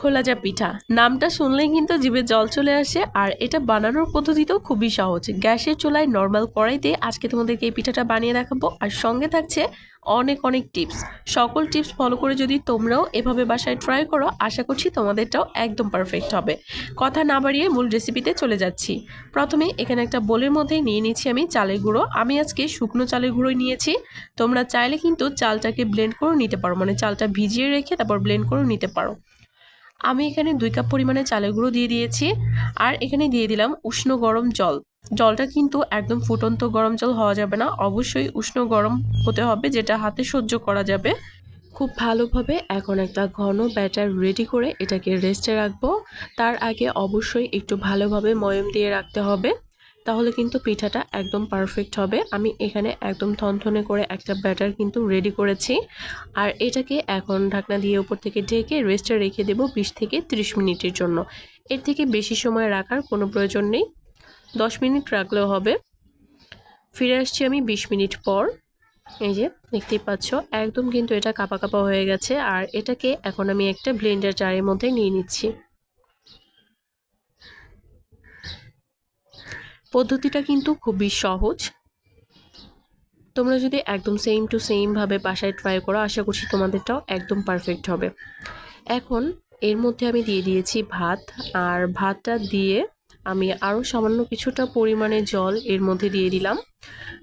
খোলাজা পিঠা। নামটা শুনলেই কিন্তু জিভে জল চলে আসে, আর এটা বানানোর পদ্ধতিতেও খুবই সহজ। গ্যাসের চুলায় নর্মাল কড়াইতে আজকে তোমাদেরকে এই পিঠাটা বানিয়ে দেখাবো, আর সঙ্গে থাকছে অনেক অনেক টিপস সকল টিপস ফলো করে যদি তোমরাও এভাবে বাসায় ট্রাই করো, আশা করছি তোমাদেরটাও একদম পারফেক্ট হবে। কথা না বাড়িয়ে মূল রেসিপিতে চলে যাচ্ছি। প্রথমে এখানে একটা বোলের মধ্যে নিয়ে নিচ্ছি আমি চালের গুঁড়ো। আমি আজকে শুকনো চালের গুঁড়োই নিয়েছি। তোমরা চাইলে কিন্তু চালটাকে ব্লেন্ড করে নিতে পারো মানে চালটা ভিজিয়ে রেখে তারপর ব্লেন্ড করে নিতে পারো। আমি এখানে দুই কাপ পরিমাণে চালের গুঁড়ো দিয়ে দিয়েছি আর এখানে দিয়ে দিলাম উষ্ণ গরম জল। জলটা কিন্তু একদম ফুটন্ত গরম জল হওয়া যাবে না। অবশ্যই উষ্ণ গরম হতে হবে, যেটা হাতে সহ্য করা যাবে। খুব ভালোভাবে এখন একটা ঘন ব্যাটার রেডি করে এটাকে রেস্টে রাখব। তার আগে অবশ্যই একটু ভালোভাবে ময়ম দিয়ে রাখতে হবে। তাহলে কিন্তু পিঠাটা একদম পারফেক্ট হবে। আমি এখানে একদম থনথনে করে একটা ব্যাটার কিন্তু রেডি করেছি। আর এটাকে এখন ঢাকনা দিয়ে উপর থেকে ঢেকে রেস্টে রেখে দেবো বিশ থেকে ত্রিশ মিনিটের জন্য। এর থেকে বেশি সময় রাখার কোনো প্রয়োজন নেই। দশ মিনিট রাখলেও হবে। ফিরে আসছি আমি বিশ মিনিট পর। এই যে, দেখতেই পাচ্ছ, একদম কিন্তু এটা কাপা কাপা হয়ে গেছে। আর এটাকে এখন আমি একটা ব্লেন্ডার জারের মধ্যে নিয়ে নিচ্ছি। পদ্ধতিটা কিন্তু খুবই সহজ। তোমরা যদি একদম সেম টু সেমভাবে বাসায় ট্রাই করো, আশা করছি তোমাদেরটাও একদম পারফেক্ট হবে। এখন এর মধ্যে আমি দিয়ে দিয়েছি ভাত, আর ভাতটা দিয়ে আমি আরও সামান্য কিছুটা পরিমাণে জল এর মধ্যে দিয়ে দিলাম।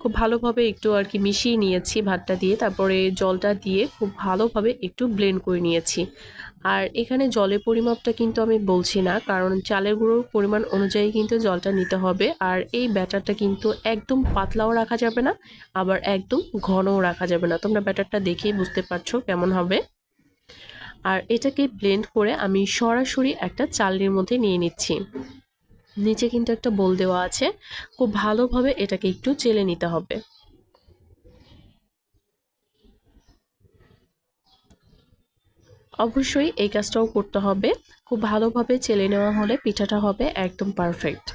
খুব ভালোভাবে একটু আর কি মিশিয়ে নিয়েছি ভাতটা দিয়ে, তারপরে জলটা দিয়ে খুব ভালোভাবে একটু ব্লেন্ড করে নিয়েছি। আর এখানে জলের পরিমাপটা কিন্তু আমি বলছি না, কারণ চালের গুঁড়োর পরিমাণ অনুযায়ী কিন্তু জলটা নিতে হবে, আর এই ব্যাটারটা কিন্তু একদম পাতলাও রাখা যাবে না, আবার একদম ঘনও রাখা যাবে না। তোমরা ব্যাটারটা দেখেই বুঝতে পারছ কেমন হবে। আর এটাকে ব্লেন্ড করে আমি সরাসরি একটা চালনির মধ্যে নিয়ে নিচ্ছি। নিচে কিন্তু একটা বল দেওয়া আছে। খুব ভালোভাবে এটাকে একটু চেলে নিতে হবে। অবশ্যই এই কাজটাও করতে হবে। খুব ভালোভাবে চেলে নেওয়া হলে পিঠাটা হবে একদম পারফেক্ট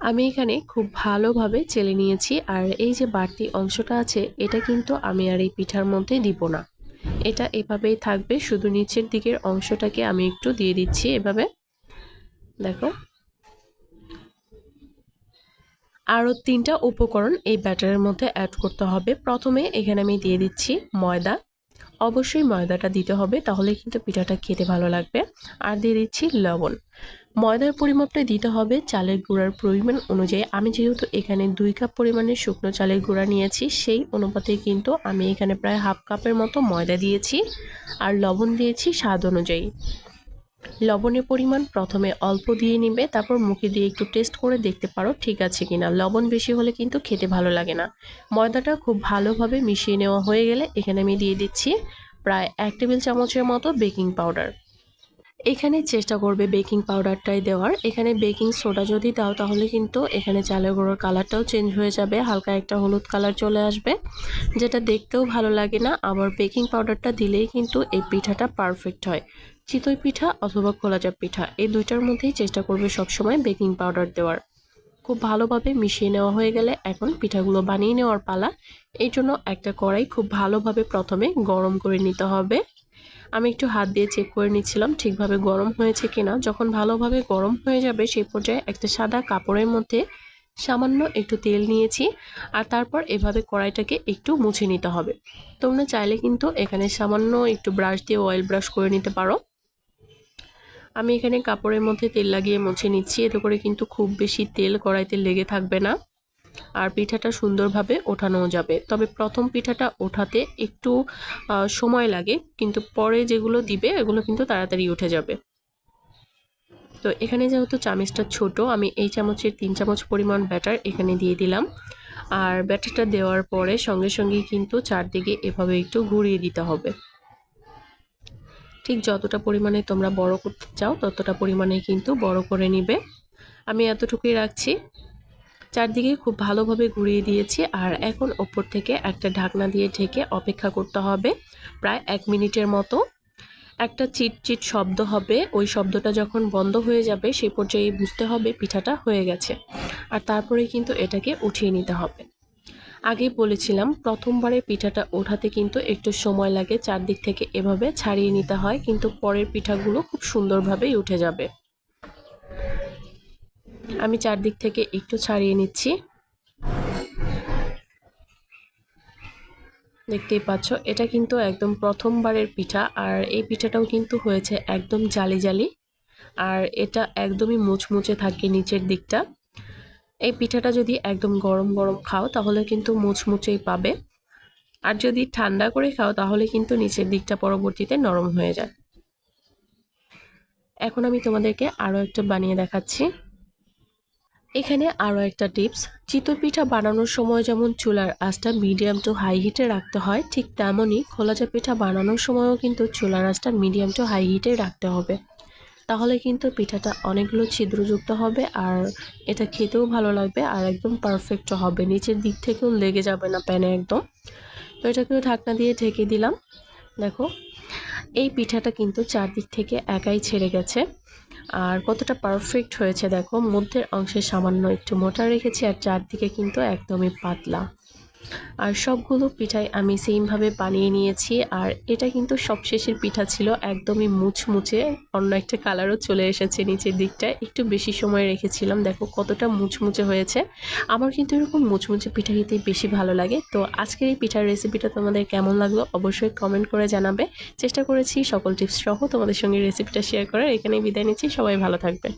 আমি এখানে খুব ভালোভাবে চেলে নিয়েছি আর এই যে বাড়তি অংশটা আছে, এটা কিন্তু আমি আর এই পিঠার মধ্যে দিব না। এটা এভাবেই থাকবে, শুধু নিচের দিকের অংশটাকে আমি একটু দিয়ে দিচ্ছি এভাবে। দেখো। আরও তিনটা উপকরণ এই ব্যাটারের মধ্যে অ্যাড করতে হবে। প্রথমে এখানে আমি দিয়ে দিচ্ছি ময়দা। অবশ্যই ময়দাটা দিতে হবে তাহলে কিন্তু পিঠাটা খেতে ভালো লাগবে। আর দিয়ে দিচ্ছি লবণ। ময়দার পরিমাপটা দিতে হবে চালের গুঁড়ার পরিমাণ অনুযায়ী। আমি যেহেতু এখানে দুই কাপ পরিমাণে শুকনো চালের গুঁড়া নিয়েছি, সেই অনুপাতে কিন্তু আমি এখানে প্রায় হাফ কাপের মতো ময়দা দিয়েছি আর লবণ দিয়েছি স্বাদ অনুযায়ী। লবণের পরিমাণ প্রথমে অল্প দিয়ে নিবে, তারপর মুখে দিয়ে একটু টেস্ট করে দেখতে পারো ঠিক আছে কিনা। লবণ বেশি হলে কিন্তু খেতে ভালো লাগে না। ময়দাটা খুব ভালোভাবে মিশিয়ে নেওয়া হয়ে গেলে এখানে আমি দিয়ে দিচ্ছি প্রায় এক টেবিল চামচের মতো বেকিং পাউডার। এখানে চেষ্টা করবে বেকিং পাউডারটাই দেওয়ার। এখানে বেকিং সোডা যদি দাও তাহলে কিন্তু এখানে চালের গুঁড়োর কালারটাও চেঞ্জ হয়ে যাবে, হালকা একটা হলুদ কালার চলে আসবে। যেটা দেখতেও ভালো লাগে না, আবার বেকিং পাউডারটা দিলেই কিন্তু এই পিঠাটা পারফেক্ট হয়। চিতই পিঠা অথবা খোলাচাপ পিঠা, এই দুইটার মধ্যেই চেষ্টা করবে সবসময় বেকিং পাউডার দেওয়ার। খুব ভালোভাবে মিশিয়ে নেওয়া হয়ে গেলে এখন পিঠাগুলো বানিয়ে নেওয়ার পালা। এই জন্য একটা কড়াই খুব ভালোভাবে প্রথমে গরম করে নিতে হবে। আমি একটু হাত দিয়ে চেক করে নিচ্ছিলাম ঠিকভাবে গরম হয়েছে কিনা। যখন ভালোভাবে গরম হয়ে যাবে সেই পর্যায়ে একটা সাদা কাপড়ের মধ্যে সামান্য একটু তেল নিয়েছি আর তারপর এভাবে কড়াইটাকে একটু মুছে নিতে হবে। তোমরা চাইলে কিন্তু এখানে সামান্য একটু ব্রাশ দিয়ে অয়েল ব্রাশ করে নিতে পারো। আমি এখানে কাপড়ের মধ্যে তেল লাগিয়ে মুছে নিচ্ছি, এতে করে কিন্তু খুব বেশি তেল কড়াইতে লেগে থাকবে না। আর পিঠাটা সুন্দরভাবে ওঠানো যাবে। তবে প্রথম পিঠাটা ওঠাতে একটু সময় লাগে, কিন্তু পরে যেগুলো দিবে, এগুলো কিন্তু তাড়াতাড়ি উঠে যাবে। তো এখানে যেহেতু চামচটা ছোট, আমি এই চামচের তিন চামচ পরিমাণ ব্যাটার এখানে দিয়ে দিলাম। আর ব্যাটারটা দেওয়ার পরে সঙ্গে সঙ্গেই কিন্তু চারদিকে এভাবে একটু ঘুরিয়ে দিতে হবে। ঠিক যতটা পরিমাণে তোমরা বড় করতে চাও, ততটা পরিমাণে কিন্তু বড় করে নিবে। আমি এতটুকুই রাখছি। চারদিকে খুব ভালোভাবে ঘুরিয়ে দিয়েছি আর এখন ওপর থেকে একটা ঢাকনা দিয়ে ঢেকে অপেক্ষা করতে হবে প্রায় এক মিনিটের মতো। একটা চিট চিট শব্দ হবে, ওই শব্দটা যখন বন্ধ হয়ে যাবে সেই পর্যায়ে বুঝতে হবে পিঠাটা হয়ে গেছে। আর তারপরে কিন্তু এটাকে উঠিয়ে নিতে হবে। আগে বলেছিলাম প্রথমবারে পিঠাটা ওঠাতে কিন্তু একটু সময় লাগে, চারদিক থেকে এভাবে ছাড়িয়ে নিতে হয়, কিন্তু পরের পিঠাগুলো খুব সুন্দরভাবেই উঠে যাবে। আমি চারদিক থেকে একটু ছাড়িয়ে নিচ্ছি। দেখতেই পাচ্ছ, এটা কিন্তু একদম প্রথমবারের পিঠা আর এই পিঠাটাও কিন্তু হয়েছে একদম জালি জালি আর এটা একদমই মুচমুচে থাকে নিচের দিকটা। এই পিঠাটা যদি একদম গরম গরম খাও তাহলে কিন্তু মুচমুচেই পাবে। আর যদি ঠান্ডা করে খাও তাহলে কিন্তু নিচের দিকটা পরবর্তীতে নরম হয়ে যায়। এখন আমি তোমাদেরকে আরও একটা বানিয়ে দেখাচ্ছি। এখানে আরও একটা টিপস চিতই পিঠা বানানোর সময় যেমন চুলার আঁচটা মিডিয়াম টু হাই হিটে রাখতে হয়, ঠিক তেমনই খোলাজা পিঠা বানানোর সময়ও কিন্তু চুলার আঁচটা মিডিয়াম টু হাই হিটে রাখতে হবে। তাহলে কিন্তু পিঠাটা অনেকগুলো ছিদ্রযুক্ত হবে আর এটা খেতেও ভালো লাগবে আর একদম পারফেক্ট হবে, নিচের দিক থেকেও লেগে যাবে না প্যানে একদম। তো এটাকেও ঢাকনা দিয়ে ঢেকে দিলাম। দেখো এই পিঠাটা কিন্তু চারদিক থেকে একাই ছেড়ে গেছে। আর কতটা পারফেক্ট হয়েছে দেখো, মধ্যের অংশে সামান্য একটু মোটা রেখেছি আর চারদিকে কিন্তু একদমই পাতলা। আর সবগুলো পিঠাই আমি সেমভাবে বানিয়ে নিয়েছি। আর এটা কিন্তু সবশেষের পিঠা ছিল, একদমই মুচমুচে, অন্য একটা কালারও চলে এসেছে নিচের দিকটায় একটু বেশি সময় রেখেছিলাম, দেখো কতটা মুচমুচে হয়েছে। আমার কিন্তু এরকম মুচমুচে পিঠা খেতে বেশি ভালো লাগে। তো আজকের এই পিঠার রেসিপিটা তোমাদের কেমন লাগল অবশ্যই কমেন্ট করে জানাবে। চেষ্টা করেছি সকল টিপস সহ তোমাদের সঙ্গে রেসিপিটা শেয়ার করার। এখানেই বিদায় নিচ্ছি, সবাই ভালো থাকবে